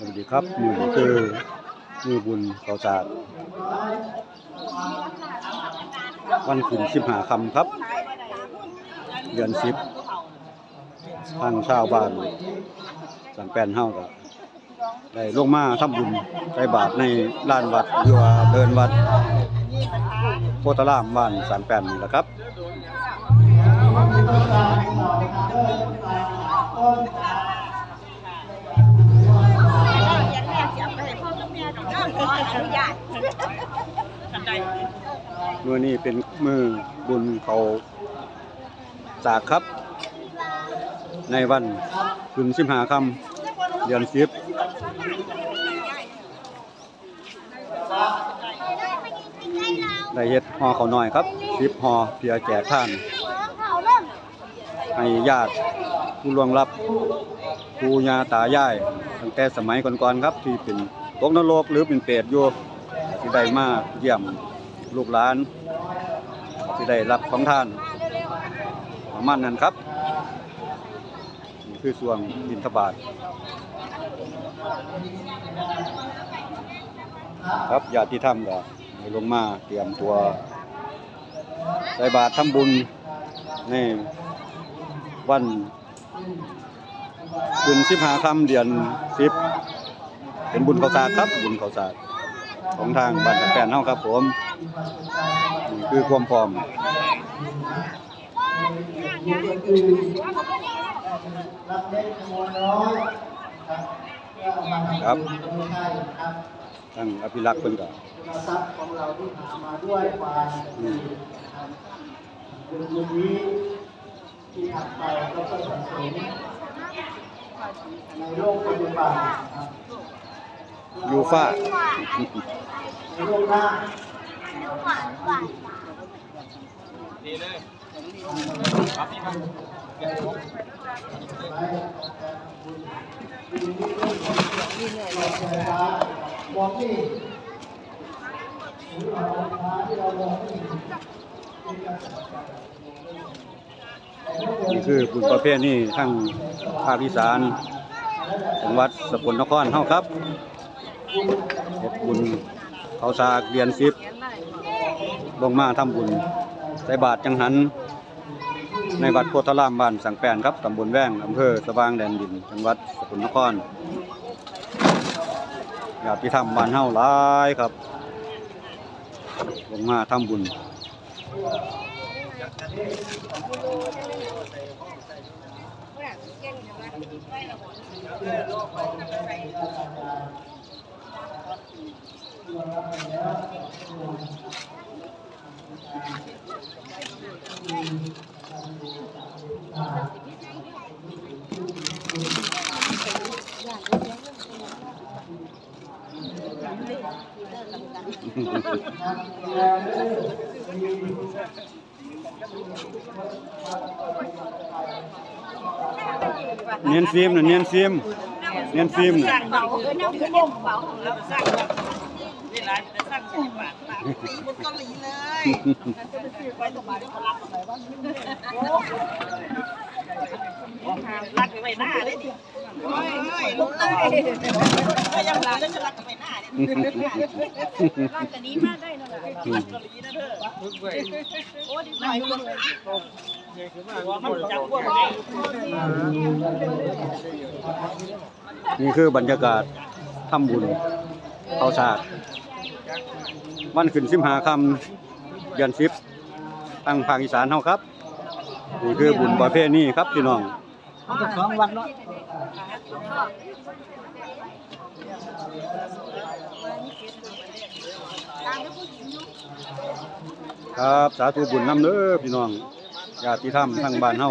สวัสดีครับมือนี้คือมือบุญเขาศาสตร์วันขึ้นสิบหาคำครับ เดือนสิบทางชาวบ้านสังแปนเฮาก็ได้ลงมาทำบุญใส่บาตรในลานวัดหรือว่าเดินวัดโพธารามบ้านสันแปนนี่แหละครับอย่า อนุญาตมื่อนี้เป็นมือบุญเขาสากครับ ในวันขึ้นสิบหาคำเดือนสิบได้เฮ็ดหอเขาวน้อยครับสิบหอเพียแจกท่าน ให้ญาติผู้ล่วงลับปู่ย่าตายายตั้งแต่สมัยก่อนๆครับที่เป็น ตกนรกหรือเป็นเปรตอยู่ที่ได้มาเยี่ยมลูกหลานที่ได้รับของท่านประมาณนั้นครับนี่คือส่วงบินทบาทครับญาติธรรมก็ลงมาเตรียมตัวใส่บาตรทำบุญในวันบุญสิบหาคำเดือนสิบ เป็นบุญเขาศาสตร์ครับบุญเขาศาสตร์ของทางบ้านแปนเฮาครับผมนี่คือความพร้อมครับทั้งอภิรักษ์เพิ่นก็คุณทรัพย์ของเราที่หามาด้วยความดีบุญนี้ที่ทำไปก็เพื่อสังสมในโลกปัจจุบันครับ ยูฟ่าในโลกหน้ามองนี่หรือเราฟ้าที่นี่คือบุญประเภทนี้ทั้งภาคอีสานจังหวัดสกลนครเฮาครับ เฮ็ดบุญเขาสากเดือนสิบลงมาทำบุญใส่บาตรจังหัน ในวัดโพธารามบ้านสังแปนครับตำบลแว้งอำเภอสว่างแดนดินจังหวัดสกลนครญาติธรรมบ้านเฮาหลายครับ ลงมาทำบุญเนียนฟิล์ มน่ะ เนียนฟิล์มเนียนฟิล์มน่ะเบน้ำคือบ่เบาของเราสร้างเลาจะสร้างสิบบาทบาทตีบนเกาหลีเลยไปตรงมาด้คนรักอะไรบ้างรักไปหน้าได้ดิโอ้ยโอ้ยลุกเลยก็ยังรักแล้วจะรักไปหน้าเนี่ยรักแต่นี้มาได้นั่นแหละรักเกาหลีนะเธอโอ้ดีใจเลยมันจับพวกนี้นี่คือบรรยากาศทำบุญเขาฉาก วันขึ้นสิบหาคำเดือนสิบตั้งภาคอีสานเฮาครับนี่คือบุญประเภทนี้ครับพี่น้องสองวันเนาะครับสาธุบุญนำเด้อพี่น้องญาติธรรมทั้งบ้านเฮา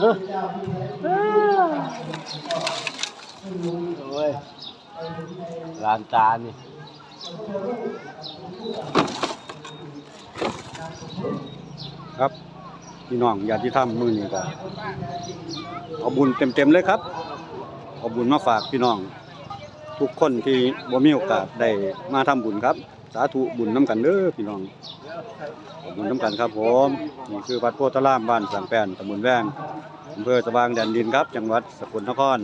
โอ้ยลานตานี่ครับพี่น้องญาติธรรมมือนี้ก็เอาบุญเต็มๆเลยครับเอาบุญมาฝากพี่น้อง ทุกคนที่บ่มีโอกาสได้มาทำบุญครับ สาธุบุญน้ำกันเด้อพี่น้องขอบบุญน้ำกันครับผมนี่คือวัดโพธารามบ้านสังแปนตำบลแวงอำเภอสว่างแดนดินครับ จังหวัดสกลนคร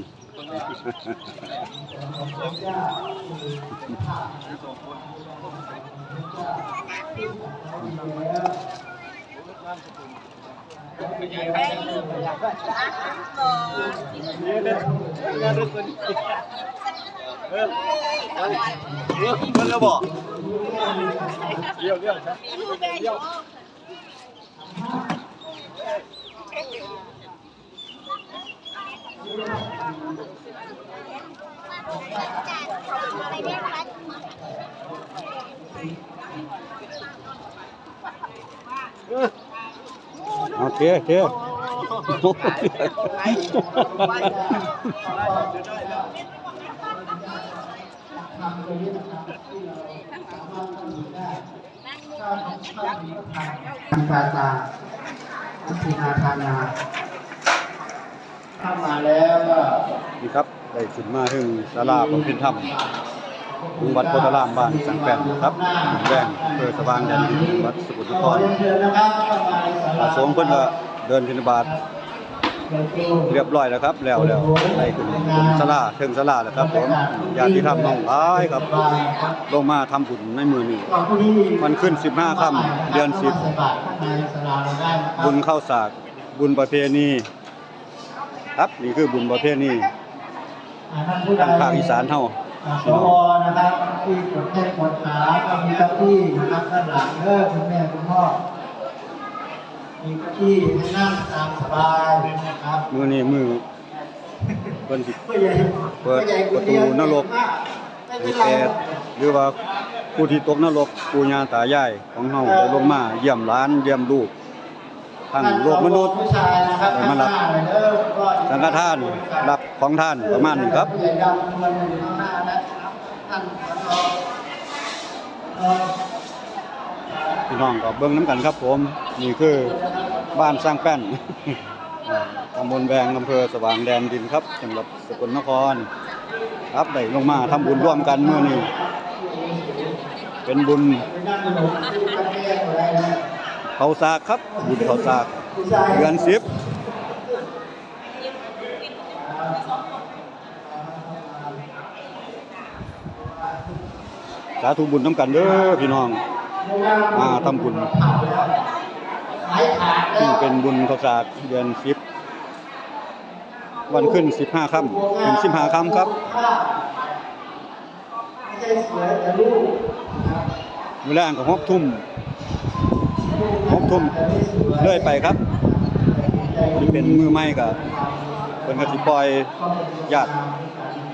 มันแล้วบอกโอเคโอเค ทันตาตาอัตินาทานาเข้ามาแล้วก็นี่ครับได้ขึ้นมาถึงศาลาบำเพ็ญธรรมของวัดโพธารามบ้านสังแปนครับตำบลแวงอำเภอสว่างแดนดินจังหวัดสกลนครเชิญนะครับเข้ามาในศาพระลาสงฆ์เพิ่นก็เดินบิณฑบาต เรียบร้อยแล้วครับ แล้วแล้วได้ขึ้นบนศาลาถึงศาลาแล้วครับผมญาติธรรมน้องหลายครับ ลงมาทำบุญในมือนี้มันขึ้น 15ค่ำเดือน10บบุญเข้าสากบุญประเพณีครับนี่คือบุญประเพณีท่านผู้ใดทางภาคอีสานเฮาอ่าสวนะครับที่กดแข้กดขาก็มีเก้าอี้นะครับด้านหลังเด้อคุณแม่คุณพ่อ มีเก้าอี้ให้นั่งตามสบายนะครับมือนี้มือเพิ่นสิเปิดประตูนรกให้เป็นไรแปดหรือว่าผู้ที่ตกนรกปู่ย่าตายายของเฮาได้ลงมาเยี่ยมหลานเยี่ยมลูกทั้งโลกมนุษย์ได้มารับสังฆทานรับของท่านประมาณนี้ครับผู้ใหญ่ดำมันอยู่ข้างครับท่านผอเอ่อ พี่น้องก็เบิ่งน้ำกันครับผมนี่คือบ้านสร้างแป้นตำบลแวงอำเภอสว่างแดนดินครับจังหวัดสกลนคร ครับได้ลงมาทำบุญร่วมกันเมื่อนี้เป็นบุญเขาสากครับบุญเขาสากเดือนสิบสาธุบุญน้ำกันเด้อพี่น้อง มาทำบุญหายขาดแล้นี่วเป็นบุญเขาสากเดือนสิบวันขึ้นสิบห้าค่ำถึงสิบห้าค่ำครับไม่ใช่สวยแต่ลูกเวลาของหกทุ่มหกทุ่มเลื่อยไปครับที่เป็นมือไม้กับเป็นกสิปล่อยญาติ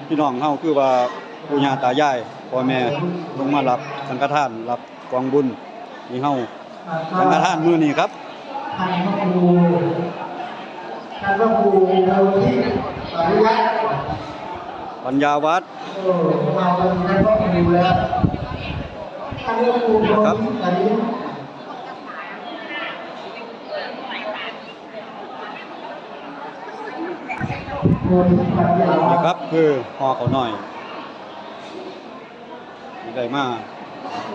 พี่น้องเฮาคือว่าปู่ย่าตายายพ่อแม่ลงมารับสังฆทานรับ กองบุญนี่เฮาสังฆทานมื้อนี้ครับท่านพระครูท่านพระครูเราที่ปริยัติปัญญาวัดเออเราเป็นท่านพระครูแล้วท่านพระครูเราครับที่ปริยัติโพธิปัญญาวันี่ดครับคือห่อเขาวหน่อยนี่ได้มา ก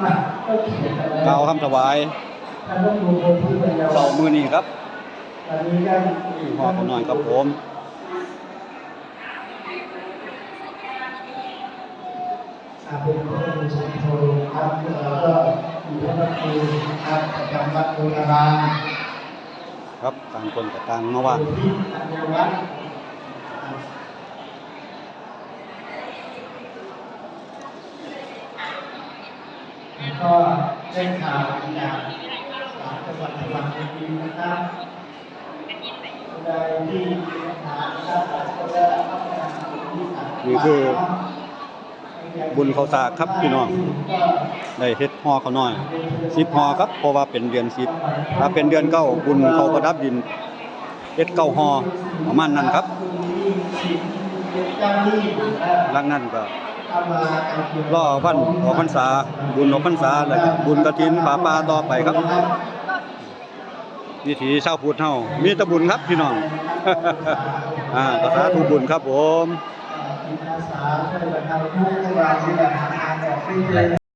กล่าวคำถวายท่านพระครูโพธิปัญญาเสาวัดร์มื้อนี้ครับตอนนี้ได้ห่อเขาวหน่อยครับผมอาเป็นพระครูสุนทรครับแล้วก็มีพระครูครับประจำวัดโบราณครับต่างคนกับต่างมาว่าง ที่ปัญญาวัดแล้ว ก็ได้ข่าวจากสามจังหวัดสระบุรีนะครับใดที่มีปัญหานะครับก็ได้รับการที่สามนี่คือ บุญเขาสากครับพี่น้องได้เฮ็ดห่อเขาหน่อยสิบห่อครับเพราะว่าเป็นเดือนสิบถ้าเป็นเดือนเก้าบุญเขาประดับดินเอ็ดเก้าฮอประมาณนั้นครับหลังนั้นก็ เอามาเอาเก็บรอพันออกพรรษา บุญออกพรรษาแล้วก็บุญกระถินป่าป่าต่อไปครับวิถีชาวพุทธเฮามีตะบุญครับพี่น้องอ่าก็สาธุบุญครับผม